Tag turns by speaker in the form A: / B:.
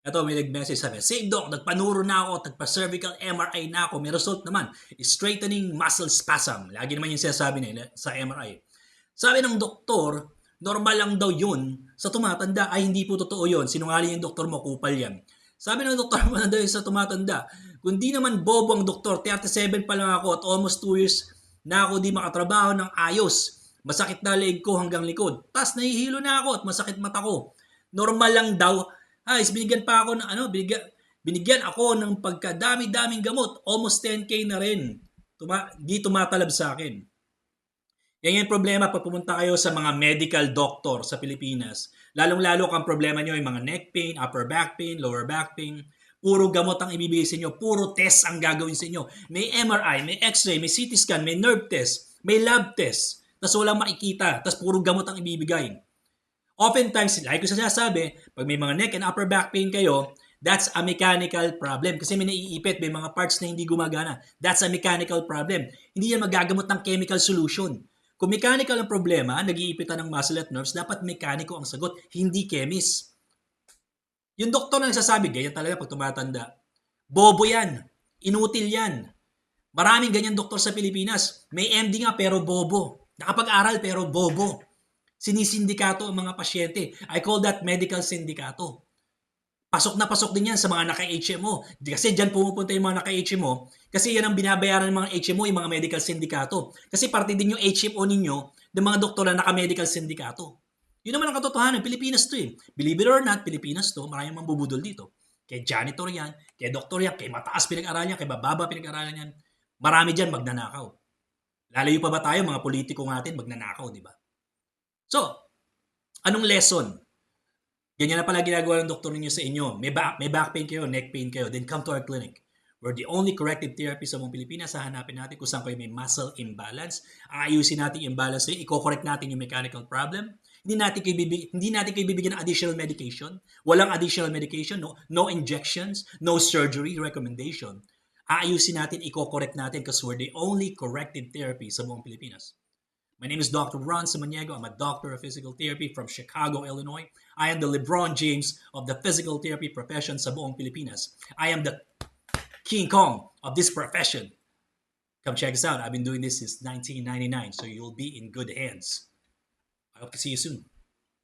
A: Ito, may nag-message sabi, Same doc, nagpanuro na ako, nagpa-cervical MRI na ako. May result naman, straightening muscle spasm. Lagi naman yung sinasabi nila sa MRI. Sabi ng doktor, normal lang daw yun sa tumatanda. Ay, hindi po totoo yun. Sinungaling yung doktor mo, kupal yan. Sabi ng doktor mo na daw sa tumatanda. Kung di naman bobo ang doktor, 37 pa lang ako at almost 2 years na ako di makatrabaho ng ayos. Masakit na leg ko hanggang likod. Tapos nahihilo na ako at masakit mata ko. Normal lang daw. Ay, binigyan pa ako ng ano, binigyan, binigyan ako ng pagkadami-daming gamot. Almost 10k na rin. Tuma, di tumatalab sa akin. Yan yung problema pag pumunta kayo sa mga medical doctor sa Pilipinas. Lalong-lalo kang problema nyo yung mga neck pain, upper back pain, lower back pain. Puro gamot ang ibibigay sa inyo. Puro test ang gagawin sa inyo. May MRI, may x-ray, may CT scan, may nerve test, may lab test. Tapos walang makikita. Tapos puro gamot ang ibibigay. Oftentimes, like ko sa sinasabi, pag may mga neck and upper back pain kayo, that's a mechanical problem. Kasi may naiipit, may mga parts na hindi gumagana. That's a mechanical problem. Hindi yan magagamot ng chemical solution. Kung mechanical ang problema, nag-iipitan ng muscle at nerves, dapat mekaniko ang sagot, hindi chemist. Yung doktor na nagsasabi, ganyan talaga pag tumatanda. Bobo yan. Inutil yan. Maraming ganyan doktor sa Pilipinas. May MD nga pero bobo. Nakapag-aral pero bobo. Sinisindikato ang mga pasyente. I call that medical sindikato. Pasok na pasok din yan sa mga naka-HMO. Kasi dyan pumupunta yung mga naka-HMO. Kasi yan ang binabayaran ng mga HMO, yung mga medical sindikato. Kasi parte din yung HMO ninyo ng mga doktor na naka-medical sindikato. Yun naman ang katotohanan. Pilipinas to eh. Believe it or not, Pilipinas to. Maraming mambubudol dito. Kay janitor yan, kay doktor yan, kay mataas pinag-aralan yan, kay bababa pinag-aralan yan. Marami dyan magnanakaw. Lalayo pa ba tayo, mga politiko natin, magnanakaw, di ba? So, anong lesson? Ganyan na pala ginagawa ng doktor ninyo sa inyo. May back, may back pain kayo, neck pain kayo, then come to our clinic. We're the only corrective therapy sa buong Pilipinas. Hahanapin natin kung saan kayo may muscle imbalance. Aayusin natin yung imbalance nyo. Iko-correct natin yung mechanical problem. Hindi natin kayo bibig, hindi natin kayo bibigyan ng additional medication. Walang additional medication, no, no injections, no surgery recommendation. Aayusin natin, iko-correct natin because we're the only corrective therapy sa buong Pilipinas. My name is Dr. Ron Samaniego. I'm a doctor of physical therapy from Chicago, Illinois. I am the LeBron James of the physical therapy profession sa buong Pilipinas. I am the King Kong of this profession. Come check us out. I've been doing this since 1999, so you'll be in good hands. I hope to see you soon.